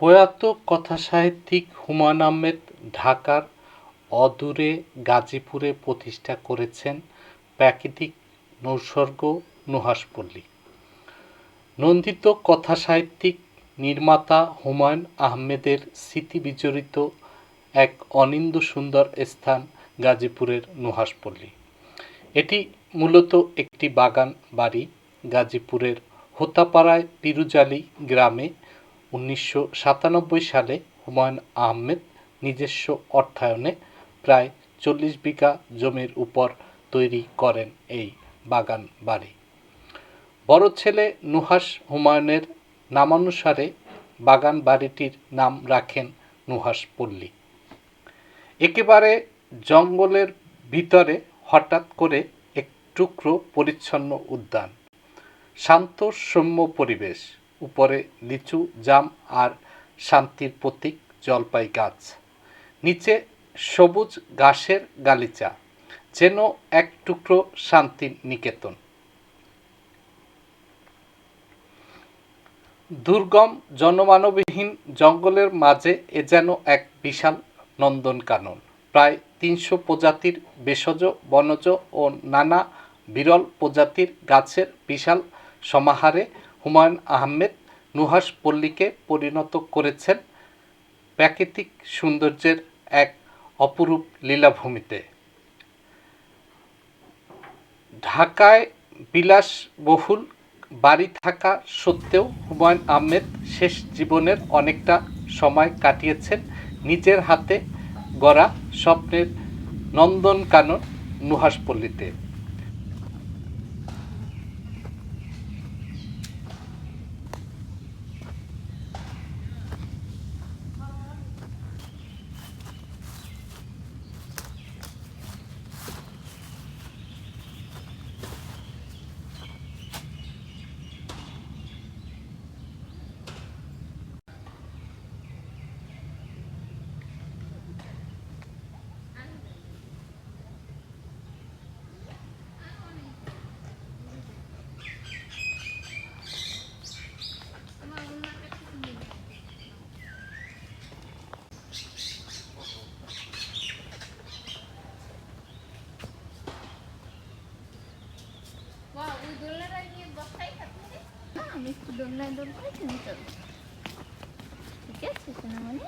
প্রয়াত কথাসাহিত্যিক হুমায়ূন আহমেদ ঢাকার অদূরে গাজীপুরে প্রতিষ্ঠা করেছেন প্রাকৃতিক নৈসর্গ নুহাসপল্লী নন্দিত কথাসাহিত্যিক নির্মাতা হুমায়ুন আহমেদের স্মৃতিবিজড়িত এক অনিন্দ্য সুন্দর স্থান গাজীপুরের নুহাশপল্লী। এটি মূলত একটি বাগান বাড়ি গাজীপুরের হোতাপাড়ায় পিরুজালি গ্রামে উনিশশো সাতানব্বই সালে হুমায়ুন আহমেদ নিজস্ব অর্থায়নে প্রায় চল্লিশ বিঘা জমির উপর তৈরি করেন এই বাগান বাড়ি। বড় ছেলে নুহাস হুমায়ুনের নামানুসারে বাগান বাড়িটির নাম রাখেন নুহাস পল্লী। একেবারে জঙ্গলের ভিতরে হঠাৎ করে এক টুকরো পরিচ্ছন্ন উদ্যান, শান্ত সৌম্য পরিবেশ। উপরে লিচু, জাম আর শান্তির প্রতীক জলপাই গাছ নিচে সবুজ ঘাসের গালিচা, যেন এক টুকরো শান্তির নিকেতন। দুর্গম জনমানবহীন জঙ্গলের মাঝে এ যেন এক বিশাল নন্দনকানন প্রায় তিনশো প্রজাতির ভেষজ, বনজ ও নানা বিরল প্রজাতির গাছের বিশাল সমাহারে হুমায়ূন আহমেদ নুহাশ পল্লীকে পরিণত করেছেন প্রাকৃতিক সৌন্দর্যের এক অপরূপ লীলাভূমিতে। ঢাকায় বিলাসবহুল বাড়ি থাকা সত্ত্বেও হুমায়ুন আহমেদ শেষ জীবনের অনেকটা সময় কাটিয়েছেন নিজের হাতে গড়া স্বপ্নের নন্দনকানন নুহাশপল্লীতে বাহ, ওই দোলনাটায় গিয়ে বসাই থাকতে হবে? না, আমি একটু দোলনায় দোলবো, তুমি চলো। ঠিক আছে, সোনামণি?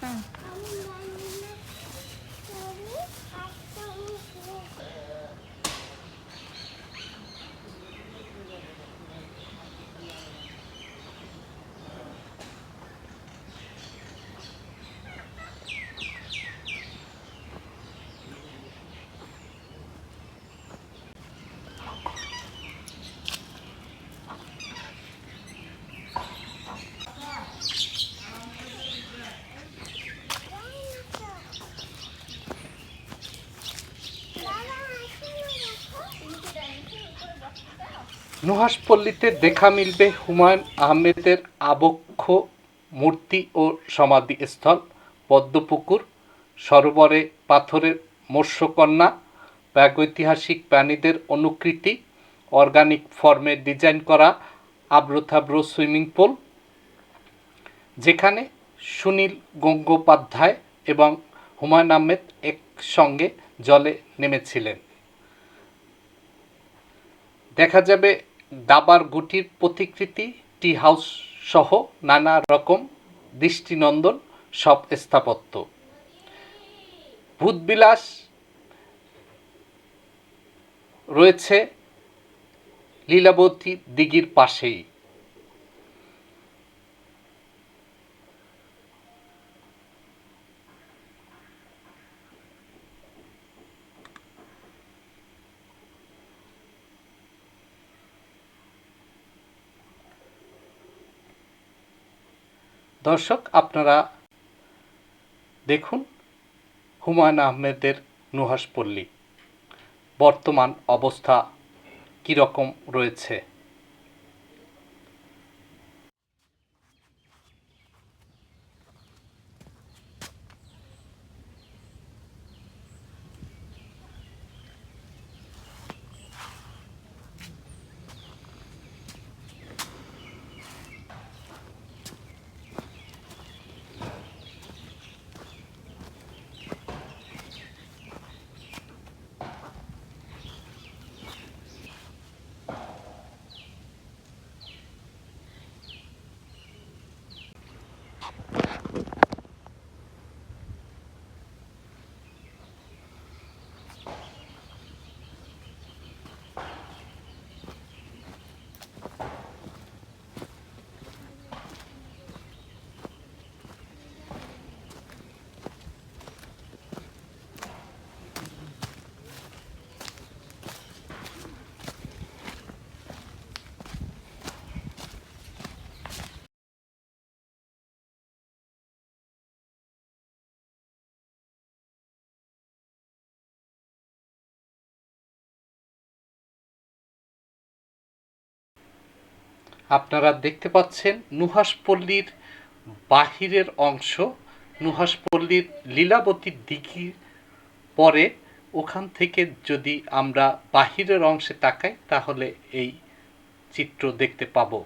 হ্যাঁ। নুহাশপল্লীতে দেখা মিলবে হুমায়ূন আহমেদের আবক্ষ, মূর্তি ও সমাধিস্থল, পদ্মপুকুর, সরোবরে পাথরের মৎস্যকন্যা, প্রাগৈতিহাসিক প্রাণীদের অনুকৃতি, অর্গানিক ফর্মে ডিজাইন করা আব্রথাব্র সুইমিং পুল, যেখানে সুনীল গঙ্গোপাধ্যায় এবং হুমায়ুন আহমেদ একসঙ্গে জলে নেমেছিলেন। দেখা যাবে দাবার গুটির প্রতিকৃতি, টি হাউস সহ নানা রকম দৃষ্টিনন্দন সব স্থাপত্য। ভূতবিলাস রয়েছে লীলাবতী দিঘির পাশেই। দর্শক আপনারা দেখুন হুমায়ুন আহমেদের নুহাশপল্লী বর্তমান অবস্থা কীরকম রয়েছে? আপনারা দেখতে পাচ্ছেন নুহাসপল্লীর বাহিরের অংশ। নুহাসপল্লীর লীলাবতীর দিঘির পরে ওখান থেকে যদি আমরা বাহিরের অংশে তাকাই, তাহলে এই চিত্র দেখতে পাবো।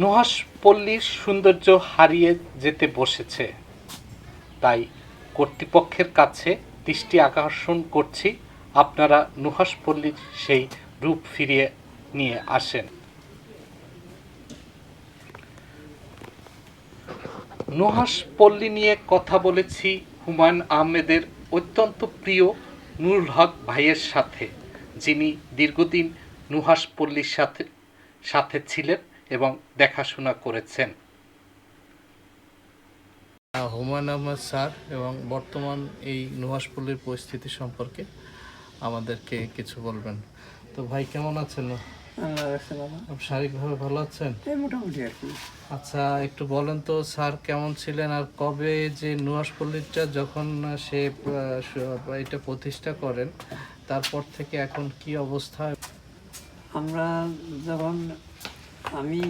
নুহাসপল্লীর সৌন্দর্য হারিয়ে যেতে বসেছে। তাই কর্তৃপক্ষের কাছে দৃষ্টি আকর্ষণ করছি, আপনারা নুহাসপল্লীর সেই রূপ ফিরিয়ে নিয়ে আসেন। নুহাসপল্লী নিয়ে কথা বলেছি হুমায়ুন আহমেদের অত্যন্ত প্রিয় নুরুল হক ভাইয়ের সাথে, যিনি দীর্ঘদিন নুহাসপল্লীর সাথে সাথে ছিলেন। দেখাশোনা করেছেন। হুমায়ুন আহমেদ স্যার এবং বর্তমান এই নুহাসপল্লির পরিস্থিতি সম্পর্কে আমাদেরকে কিছু বলবেন। তো ভাই কেমন আছেন? শারীরিকভাবে ভালো আছেন? মোটামুটি আর কি। আচ্ছা একটু বলেন তো স্যার কেমন ছিলেন আর কবে যে নুহাসপল্লিটা যখন সে এটা প্রতিষ্ঠা করেন তারপর থেকে এখন কি অবস্থা? আমরা যখন আমি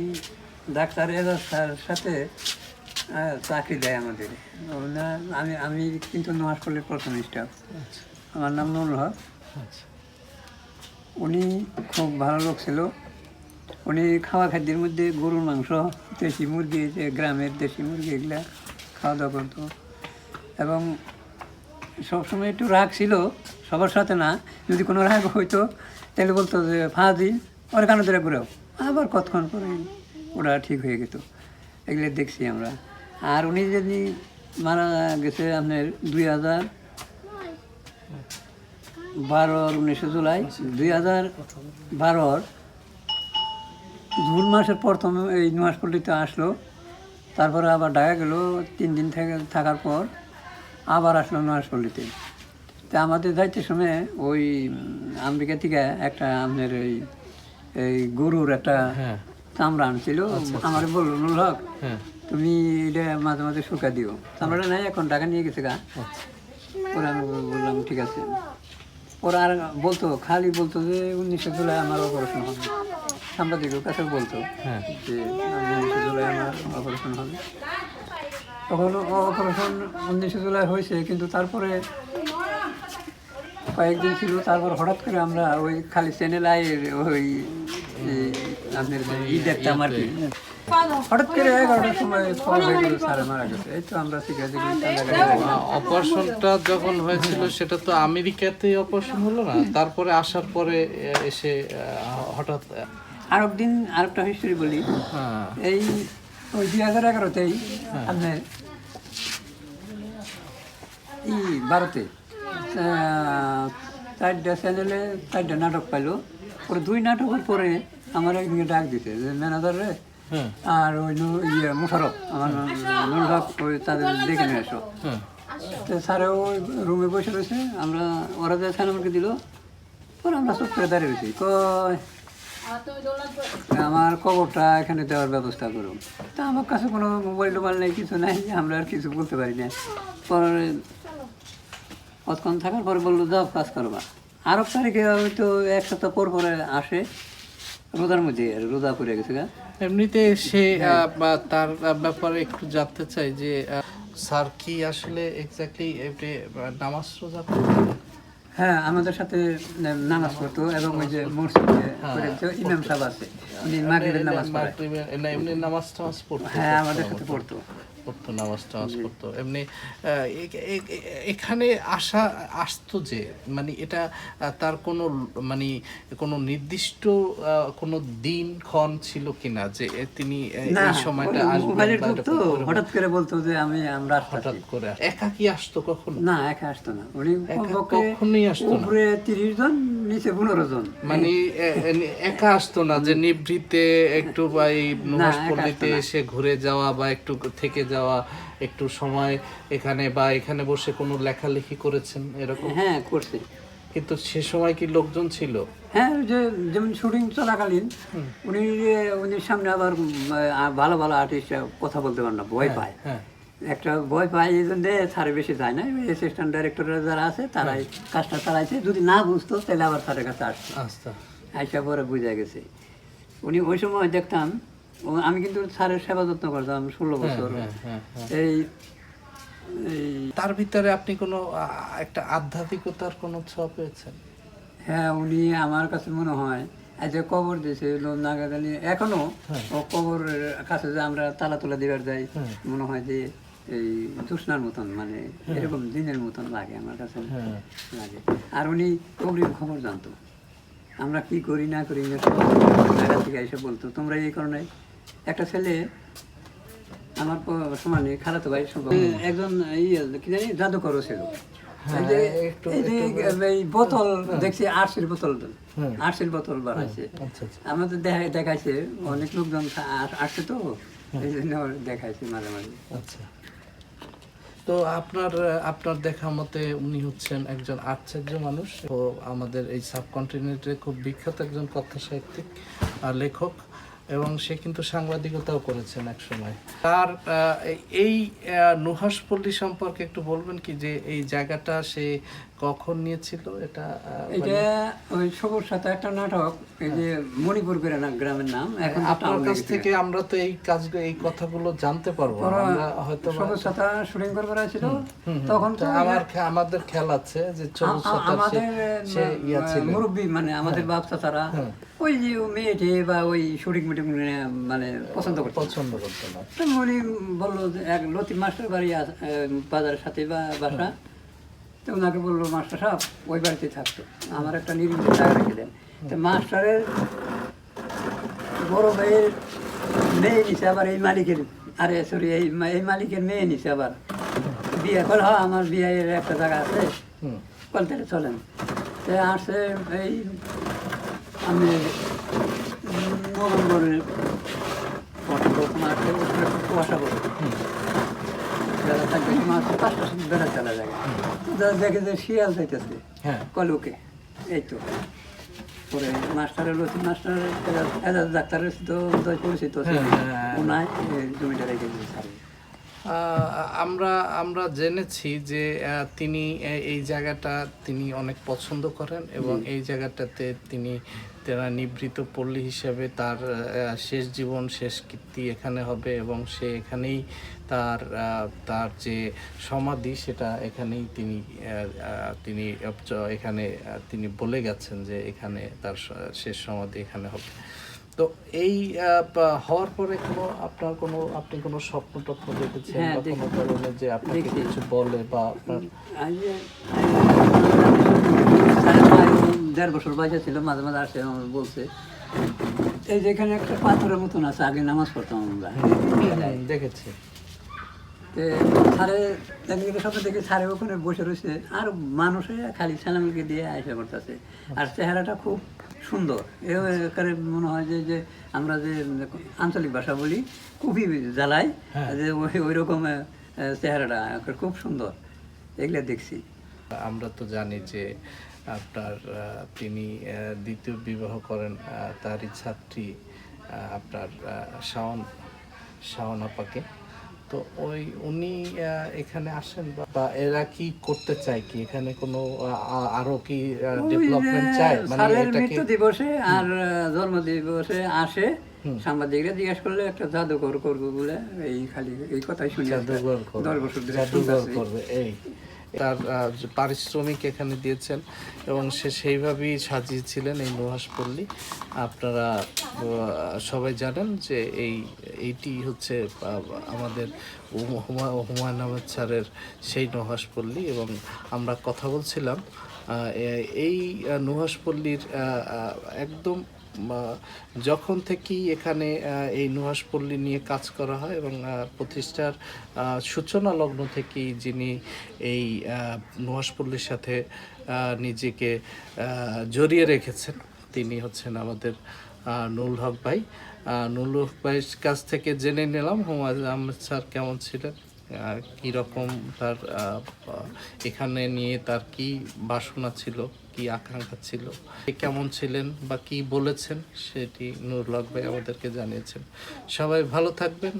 ডাক্তার এজাজ স্যার সাথে চাকরি দেয় আমাদের। আমি আমি কিন্তু নোয়াজপল্লির প্রথম স্টাফ। আমার নাম নুরুল হক। আচ্ছা। উনি খুব ভালো লোক ছিল। উনি খাওয়া খাদ্যের মধ্যে গরুর মাংস দেশি মুরগি যে গ্রামের দেশি মুরগি এগুলো খাওয়া দাওয়া করতো। এবং সবসময় একটু রাগ ছিল সবার সাথে না। যদি কোনো রাগ হইতো তাহলে বলতো যে ফাঁদি ওর কানে ধরে ঘুরেও। আবার কতক্ষণ পরে ওরা ঠিক হয়ে যেত এগুলো দেখছি আমরা। আর উনি যদি মারা গেছে আপনার দুই হাজার বারোর উনিশে জুলাই, দুই হাজার বারোর জুন মাসের প্রথম এই নোয়াজপল্লিতে আসলো। তারপরে আবার ঢাকা গেল, তিন দিন থেকে থাকার পর আবার আসলো নোয়াজপল্লিতে তা আমাদের যাইতে সময় ওই আমেরিকা থেকে একটা আপনার এই এই গরুর একটা হ্যাঁ। চামড়া আনছিল আমার বলল নুল হক হ্যাঁ। তুমি এটা মাঝে মাঝে শুকা দিও। চামড়াটা নাই এখন টাকা নিয়ে গেছে গা। ওরা আমি বললাম ঠিক আছে। ওরা আর বলতো খালি বলতো যে উনিশে জুলাই আমার অপারেশন হবে। সাংবাদিকের কাছে বলতো হ্যাঁ। যে উনিশে জুলাই আমার অপারেশন হবে। তখন অপারেশন উনিশে জুলাই হয়েছে কিন্তু তারপরে কয়েকদিন ছিল তারপর হঠাৎ করে আমরা ওই খালি চ্যানেল আয়ের ওই আপনার ই দেখতাম আর কি। হঠাৎ করে এগারোটার সময় খবর হয়ে গেল স্যারে মারা গেছে। এই তো আমরা ঠিক আছে অপারেশনটা যখন হয়েছিল সেটা তো আমেরিকাতেই অপারেশন হলো না? তারপরে আসার পরে এসে হঠাৎ আর একদিন আরেকটা হিস্টোরি বলি। হ্যাঁ। এই ওই দুই হাজার এগারোতেই আপনার ই ভারতে চারটা চ্যানেলে চারটা নাটক পাইলো। পরে দুই নাটকের পরে আমার একদিকে ডাক দিতে যে ম্যানেজার রে আর ওই ইয়ে মুশারফ আমার নুল ওই তাদের দেখে নিয়ে এসো। তো স্যারে ওই রুমে বসে রয়েছে আমরা ওরা যে সিনেমাকে দিল পরে আমরা চুপ করে দাঁড়িয়ে রয়েছি। কয় আমার কবরটা এখানে দেওয়ার ব্যবস্থা করুন। তা আমার কাছে কোনো মোবাইল টোবাইল নেই কিছু নাই আমরা আর কিছু বলতে পারি না। পরে কতক্ষণ থাকার পরে বলল যাও কাজ করবা। আরব তারিখে হয়তো এক সপ্তাহ পর পরে আসে। রোজার মধ্যে আর রোজা পড়ে গেছে গা। এমনিতে সে তার ব্যাপারে একটু জানতে চাই যে স্যার কি আসলে এক্স্যাক্টলি নামাজ রোজা হ্যাঁ আমাদের সাথে নামাজ পড়তো এবং ওই যে মসজিদে করে দিতো, ইমাম সাহেব আছে। উনি মাগরিবের নামাজ না, এমনি নামাজ টামাজ পড়তো হ্যাঁ আমাদের সাথে পড়তো। পড়তো এমনি এখানে আসা আসতো যে মানে এটা তার কোনো মানে কোনো নির্দিষ্ট কোনো দিন ক্ষণ ছিল কিনা যে তিনি এই সময়টা হঠাৎ করে বলতো যে আমি আমরা হঠাৎ করে একা কি আসতো কখনো? না একা আসতো না। উনি কখনোই আসতো উপরে তিরিশ জন নিচে পনেরো জন। মানে একা আসতো না যে নিভৃতে একটু বা এই পল্লীতে এসে ঘুরে যাওয়া বা একটু থেকে যাওয়া একটু সময় এখানে বা এখানে বসে কোনো লেখালেখি করেছেন এরকম? হ্যাঁ করছে। কিন্তু সে সময় কি লোকজন ছিল? হ্যাঁ যে যেমন শুটিং চলাকালীন উনি উনি সামনে আবার ভালো ভালো আর্টিস্ট কথা বলতে পারেন না ভয় পায়। হ্যাঁ। একটা ভয় পায় এই জন্য স্যারে বেশি যায় না অ্যাসিস্ট্যান্ট ডাইরেক্টর যারা আছে তারাই কাজটা চালাইছে যদি না বুঝতো তাহলে আবার স্যারের কাছে আসতো। আচ্ছা। আইসা পরে বুঝা গেছে। উনি ওই সময় দেখতাম আমি কিন্তু স্যারের সেবা যত্ন করতাম ষোলো বছর। হ্যাঁ হ্যাঁ হ্যাঁ। এই এই তার ভিতরে আপনি কোনো একটা আধ্যাত্মিকতার কোনো ছোঁয়া পেয়েছেন? হ্যাঁ উনি আমার কাছে মনে হয় এই যে কবর দিয়েছে নাগাদানি এখনও ও কবরের কাছে যে আমরা তালা তোলা দিবার যাই মনে হয় যে এই তৃষ্ণার মতন মানে এরকম দিনের মতন লাগে আমার কাছে হ্যাঁ। লাগে। আর উনি অগ্রিম খবর জানতো। আমরা কি করি না করি না জায়গা থেকে এসে বলতো তোমরা এই কারণে একটা ছেলে আমার সমানে খালাতো ভাই একজন কি জানি জাদুকরও ছিল। এই যে একটু- এই যে এই বোতল দেখছি আরসির বোতল আরসির বোতল বানাইছে। আচ্ছা আচ্ছা। আমাদের দেখা দেখাইছে অনেক লোকজন আসছে তো। এই জন্য দেখাইছে মাঝে মাঝে। আচ্ছা। তো আপনার আপনার দেখা মতে উনি হচ্ছেন একজন আশ্চর্য মানুষ। ও আমাদের এই সাবকন্টিনেন্টে খুব বিখ্যাত একজন কথা সাহিত্যিক আর লেখক। এবং সে কিন্তু সাংবাদিকতাও করেছেন এক সময় তার এই নুহাসপল্লী সম্পর্কে একটু বলবেন কি যে এই জায়গাটা সে কখন নিয়েছিল এটা এটা ওই সবুজ সাথে একটা নাটক এই যে মণিপুর করে গ্রামের নাম এখন আপনার কাছ থেকে আমরা তো এই কাজ এই কথাগুলো জানতে পারব। আমরা হয়তো সবুজ সাথা শুটিং করবার ছিল তখন তো আমার আমাদের খেয়াল আছে যে চবুজ আ- সাঁতার সে- আমাদের ইয়া ছিল। মুরব্বী মানে আমাদের বাপ চাচারা ওই যে মেয়েটি বা ওই শুটিং মিটিং মানে পছন্দ করতো। পছন্দ করতো না। তো উনি বলল যে এক লতিফ মাস্টার বাড়ি বাজারের সাথে বা বাসা। তো ওনাকে বলল মাস্টার সাহেব ওই বাড়িতে থাকতো। আমার একটা নির্দিষ্ট জায়গা রেখে দেন। তো মাস্টারের বড় ভাইয়ের মেয়ে নিছে আবার এই মালিকের। আরে সরি এই এই মালিকের মেয়ে নিছে আবার। বিয়ে করে হ্যাঁ আমার বিয়ের একটা জায়গা আছে। হুম। কলকাতা চলেন। তো আসছে এই আমি নভেম্বরের কুয়াশা পড়ে মাছ সময় চলা যায় তো দেখে যে শিয়াল যাইতেছে কলুকে এই তো পরে মাস্টারের রয়েছে মাস্টার এজাজ ডাক্তারের তো পরিচিত আছে। ওনায় জমিটা রেখে দিয়েছে আহ, আমরা আমরা জেনেছি যে তিনি এই জায়গাটা তিনি অনেক পছন্দ করেন এবং এই জায়গাটাতে তিনি তারা নিবৃত পল্লী হিসেবে তার শেষ জীবন শেষ কীর্তি এখানে হবে এবং সে এখানেই তার তার যে সমাধি সেটা এখানেই তিনি তিনি এখানে তিনি বলে গেছেন যে এখানে তার শেষ সমাধি এখানে হবে তো এই হওয়ার পরে কোনো আপনার কোনো আপনি কোনো স্বপ্ন টপ্ন দেখেছেন হ্যাঁ, বা কোনো। ধরনের যে আপনাকে দেখি। কিছু বলে বা আপনার দেড় বছর বয়সে ছিল মাঝে মাঝে আসে আমার বলছে এই যেখানে একটা পাথরের মতন আছে আগে নামাজ পড়তাম আমরা দেখেছি তে সারে একদিকে দেখি সারে ওখানে বসে রয়েছে আর মানুষে খালি সালামিকে দিয়ে আয়সা করতেছে। আর চেহারাটা খুব সুন্দর। এখানে মনে হয় যে যে আমরা যে আঞ্চলিক ভাষা বলি খুবই জ্বালাই যে ওই ওই রকম চেহারাটা খুব সুন্দর। এগুলো দেখছি। আমরা তো জানি যে আপনার তিনি দ্বিতীয় বিবাহ করেন তারই ছাত্রী আপনার শাওন শাওন আপাকে। তো ওই উনি এখানে আসেন বা- এরা কি করতে চায় কি? এখানে কোনো আরও কি ডেভেলপমেন্ট চায়? মানে এটা কি দিবসে আর জন্ম দিবসে আসে। সাংবাদিকরা জিজ্ঞেস করলে একটা জাদুঘর করব বলে এই খালি এই কথাই শুনি। জাদুঘর করবে। জাদুঘর করবে এই। তার পারিশ্রমিক এখানে দিয়েছেন এবং সে সেইভাবেই সাজিয়েছিলেন এই নুহাসপল্লী আপনারা সবাই জানেন যে এই এইটি হচ্ছে আমাদের হুমা- হুমা- হুমায়ুন আহমেদ স্যারের সেই নুহাসপল্লী এবং আমরা কথা বলছিলাম এই আহ, আহ, একদম যখন থেকেই এখানে এই নুহাসপল্লী নিয়ে কাজ করা হয় এবং প্রতিষ্ঠার সূচনা লগ্ন থেকেই যিনি এই নুহাসপল্লীর সাথে নিজেকে জড়িয়ে রেখেছেন, তিনি হচ্ছেন আমাদের নুল হক ভাই। নুল হক ভাইয়ের কাছ থেকে জেনে নিলাম। হুমায়ুন আহমেদ স্যার কেমন ছিলেন? আর কি রকম তার এখানে নিয়ে তার কি বাসনা ছিল, কি আকাঙ্ক্ষা ছিল? কেমন ছিলেন বা কি বলেছেন সেটি নুরুল ভাই আমাদেরকে জানিয়েছেন। সবাই ভালো থাকবেন।